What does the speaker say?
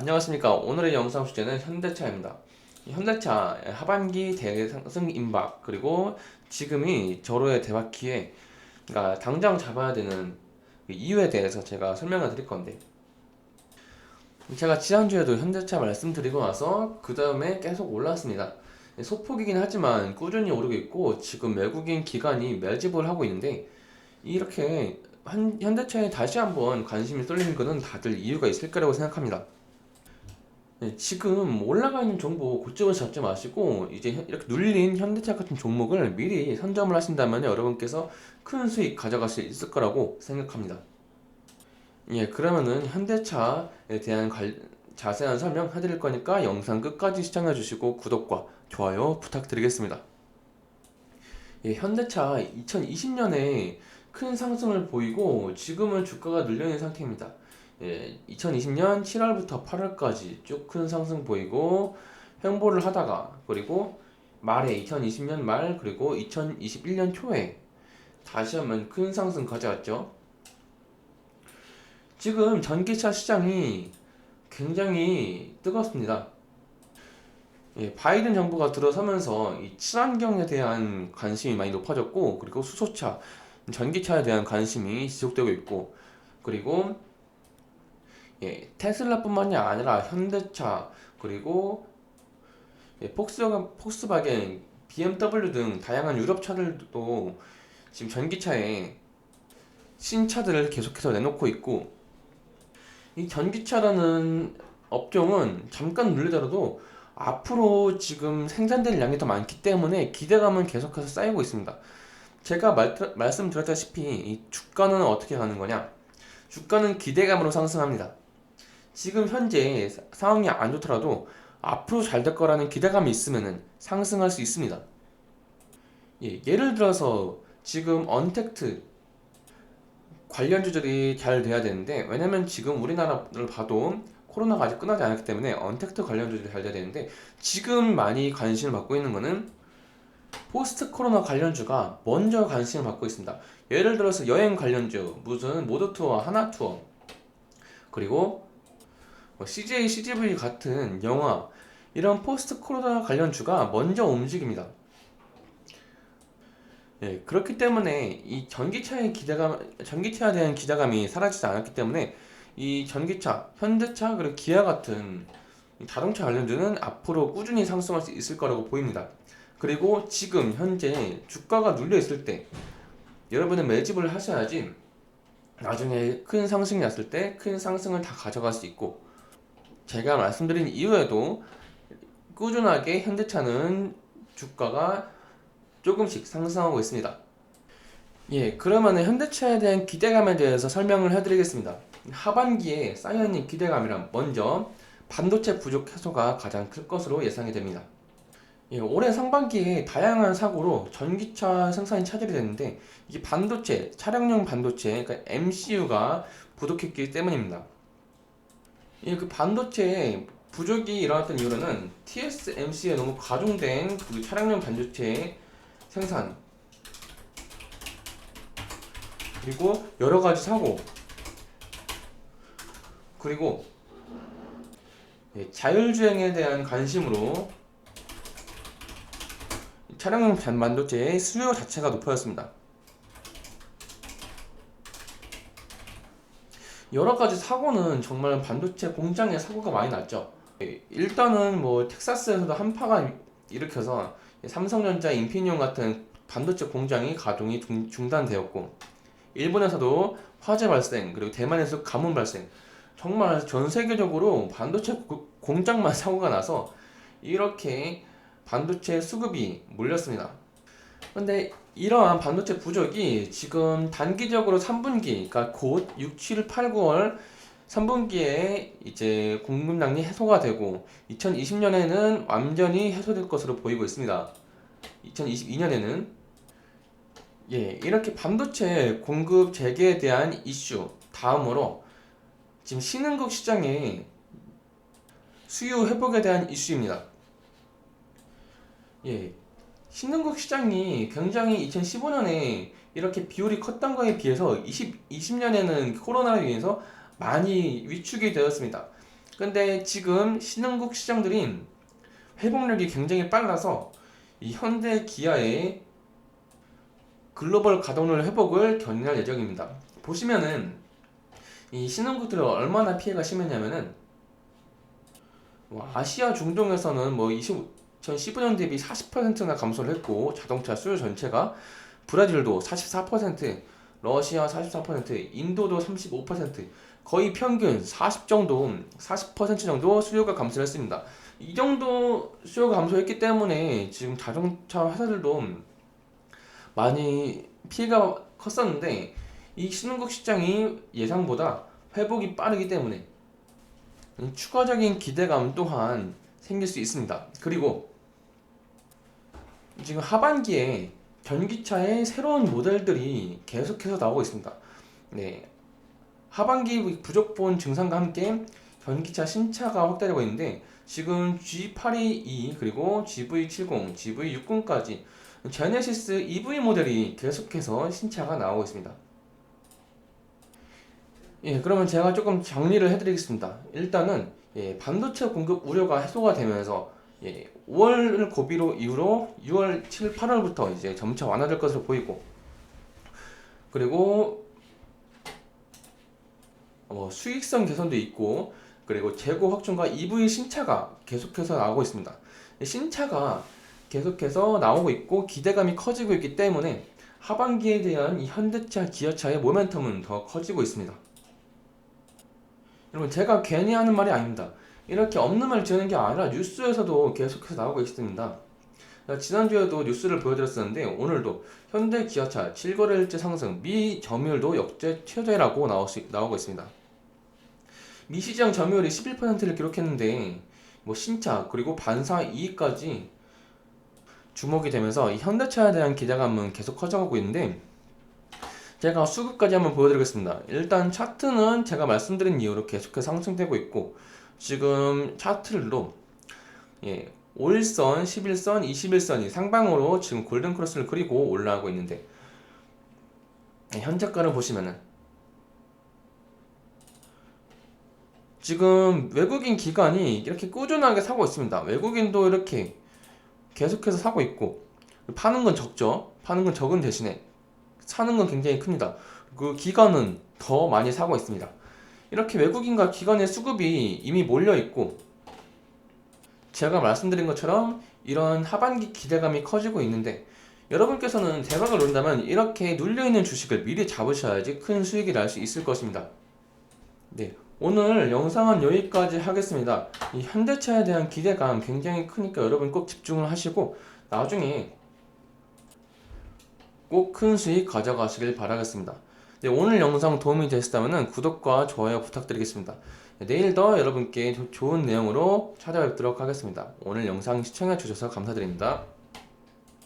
안녕하십니까. 오늘의 영상 주제는 현대차입니다. 이 현대차 하반기 대상승 임박 그리고 지금이 저로의 대박기에 그러니까 당장 잡아야 되는 그 이유에 대해서 제가 설명을 드릴 건데 제가 지난주에도 현대차 말씀드리고 나서 그 다음에 계속 올랐습니다. 소폭이긴 하지만 꾸준히 오르고 있고 지금 외국인 기관이 매집을 하고 있는데 이렇게 한- 현대차에 다시 한번 관심이 쏠리는 것은 다들 이유가 있을 거라고 생각합니다. 네, 지금 올라가 있는 정보 고점을 잡지 마시고 이제 현- 이렇게 눌린 현대차 같은 종목을 미리 선점을 하신다면 여러분께서 큰 수익 가져갈 수 있을 거라고 생각합니다. 예, 그러면은 현대차에 대한 관- 자세한 설명 해드릴 거니까 영상 끝까지 시청해 주시고 구독과 좋아요 부탁드리겠습니다. 예, 현대차 2020년에 큰 상승을 보이고 지금은 주가가 눌려있는 상태입니다. 예, 2020년 7월부터 8월까지 쭉 큰 상승 보이고 횡보를 하다가 그리고 말에 2020년 말 그리고 2021년 초에 다시 한번 큰 상승 가져왔죠. 지금 전기차 시장이 굉장히 뜨겁습니다. 예, 바이든 정부가 들어서면서 이 친환경에 대한 관심이 많이 높아졌고 그리고 수소차, 전기차에 대한 관심이 지속되고 있고 그리고 예, 테슬라뿐만이 아니라 현대차 그리고 예, 폭스바겐, 폭스바겐, BMW 등 다양한 유럽 차들도 지금 전기차에 신차들을 계속해서 내놓고 있고 이 전기차라는 업종은 잠깐 눌리더라도 앞으로 지금 생산될 양이 더 많기 때문에 기대감은 계속해서 쌓이고 있습니다. 제가 말, 말씀드렸다시피 이 주가는 어떻게 가는 거냐? 주가는 기대감으로 상승합니다. 지금 현재 사- 상황이 안 좋더라도 앞으로 잘 될 거라는 기대감이 있으면 상승할 수 있습니다. 예, 예를 들어서 지금 언택트 관련 주들이 잘 돼야 되는데 왜냐면 지금 우리나라를 봐도 코로나가 아직 끝나지 않았기 때문에 언택트 관련 주들이 잘 돼야 되는데 지금 많이 관심을 받고 있는 거는 포스트 코로나 관련주가 먼저 관심을 받고 있습니다. 예를 들어서 여행 관련주 무슨 모드 투어, 하나 투어 그리고 뭐 CJ, CGV 같은 영화 이런 포스트 코로나 관련주가 먼저 움직입니다. 예, 그렇기 때문에 이 전기차의 기대감, 전기차에 대한 기대감이 사라지지 않았기 때문에 이 전기차, 현대차 그리고 기아 같은 이 자동차 관련주는 앞으로 꾸준히 상승할 수 있을 거라고 보입니다. 그리고 지금 현재 주가가 눌려 있을 때 여러분은 매집을 하셔야지 나중에 큰 상승이 났을 때 큰 상승을 다 가져갈 수 있고 제가 말씀드린 이후에도 꾸준하게 현대차는 주가가 조금씩 상승하고 있습니다. 예, 그러면 현대차에 대한 기대감에 대해서 설명을 해드리겠습니다. 하반기에 쌓여있는 기대감이란 먼저 반도체 부족 해소가 가장 클 것으로 예상이 됩니다. 예, 올해 상반기에 다양한 사고로 전기차 생산이 차질이 됐는데 이게 반도체, 차량용 반도체, 그러니까 MCU가 부족했기 때문입니다. 예, 그 반도체 부족이 일어났던 이유는 TSMC에 너무 과중된 그 차량용 반도체 생산 그리고 여러 가지 사고 그리고 예, 자율주행에 대한 관심으로 차량용 반- 반도체의 수요 자체가 높아졌습니다. 여러 가지 사고는 정말 반도체 공장에 사고가 많이 났죠. 예, 일단은 뭐 텍사스에서도 한파가 일으켜서 삼성전자, 인피니온 같은 반도체 공장이 가동이 중- 중단되었고 일본에서도 화재 발생 그리고 대만에서 가뭄 발생 정말 전 세계적으로 반도체 고- 공장만 사고가 나서 이렇게 반도체 수급이 몰렸습니다. 근데 이러한 반도체 부족이 지금 단기적으로 3분기, 그러니까 곧 6, 7, 8, 9월 3분기에 이제 공급량이 해소가 되고 2020년에는 완전히 해소될 것으로 보이고 있습니다. 2022년에는 예, 이렇게 반도체 공급 재개에 대한 이슈 다음으로 지금 신흥국 시장의 수요 회복에 대한 이슈입니다. 예, 신흥국 시장이 굉장히 2015년에 이렇게 비율이 컸던 거에 비해서 20, 20년에는 코로나로 인해서 많이 위축이 되었습니다. 근데 지금 신흥국 시장들이 회복력이 굉장히 빨라서 이 현대 기아의 글로벌 가동률 회복을 견인할 예정입니다. 보시면은 이 신흥국들이 얼마나 피해가 심했냐면은 뭐 아시아 중동에서는 뭐 2015년 대비 40%나 감소를 했고 자동차 수요 전체가 브라질도 44%, 러시아 44%, 인도도 35%, 거의 평균 40 정도, 40% 정도 수요가 감소를 했습니다. 이 정도 수요가 감소했기 때문에 지금 자동차 회사들도 많이 피해가 컸었는데 이 신흥국 시장이 예상보다 회복이 빠르기 때문에 추가적인 기대감 또한 생길 수 있습니다. 그리고 지금 하반기에 전기차의 새로운 모델들이 계속해서 나오고 있습니다. 네. 하반기 부족본 증상과 함께 전기차 신차가 확대되고 있는데 지금 G82 그리고 GV70, GV60까지 제네시스 EV 모델이 계속해서 신차가 나오고 있습니다. 예, 그러면 제가 조금 정리를 해드리겠습니다. 일단은 예, 반도체 공급 우려가 해소가 되면서 예, 5월 고비로 이후로 6월, 7, 8월부터 이제 점차 완화될 것으로 보이고 그리고 어, 수익성 개선도 있고 그리고 재고 확충과 EV 신차가 계속해서 나오고 있습니다. 신차가 계속해서 나오고 있고 기대감이 커지고 있기 때문에 하반기에 대한 이 현대차, 기아차의 모멘텀은 더 커지고 있습니다. 여러분 제가 괜히 하는 말이 아닙니다. 이렇게 없는 말 지어낸 게 아니라 뉴스에서도 계속해서 나오고 있습니다. 지난주에도 뉴스를 보여드렸었는데 오늘도 현대 기아차 7거래일째 상승 미 점유율도 역대 최저라고 나오고 있습니다. 미 시장 점유율이 11%를 기록했는데 뭐 신차 그리고 반사 이익까지 주목이 되면서 이 현대차에 대한 기대감은 계속 커져가고 있는데 제가 수급까지 한번 보여드리겠습니다. 일단 차트는 제가 말씀드린 이유로 계속해서 상승되고 있고 지금 차트로 예, 5일선, 11선, 21선이 상방으로 지금 골든 크로스를 그리고 올라가고 있는데 예, 현재가를 보시면은 지금 외국인 기관이 이렇게 꾸준하게 사고 있습니다. 외국인도 이렇게 계속해서 사고 있고 파는 건 적죠. 파는 건 적은 대신에 사는 건 굉장히 큽니다. 그 기관은 더 많이 사고 있습니다. 이렇게 외국인과 기관의 수급이 이미 몰려 있고 제가 말씀드린 것처럼 이런 하반기 기대감이 커지고 있는데 여러분께서는 대박을 노린다면 이렇게 눌려있는 주식을 미리 잡으셔야지 큰 수익이 날 수 있을 것입니다. 네, 오늘 영상은 여기까지 하겠습니다. 이 현대차에 대한 기대감 굉장히 크니까 여러분 꼭 집중을 하시고 나중에 꼭 큰 수익 가져가시길 바라겠습니다. 네, 오늘 영상 도움이 되셨다면 구독과 좋아요 부탁드리겠습니다. 네, 내일 더 여러분께 좋은 내용으로 찾아뵙도록 하겠습니다. 오늘 영상 시청해 주셔서 감사드립니다.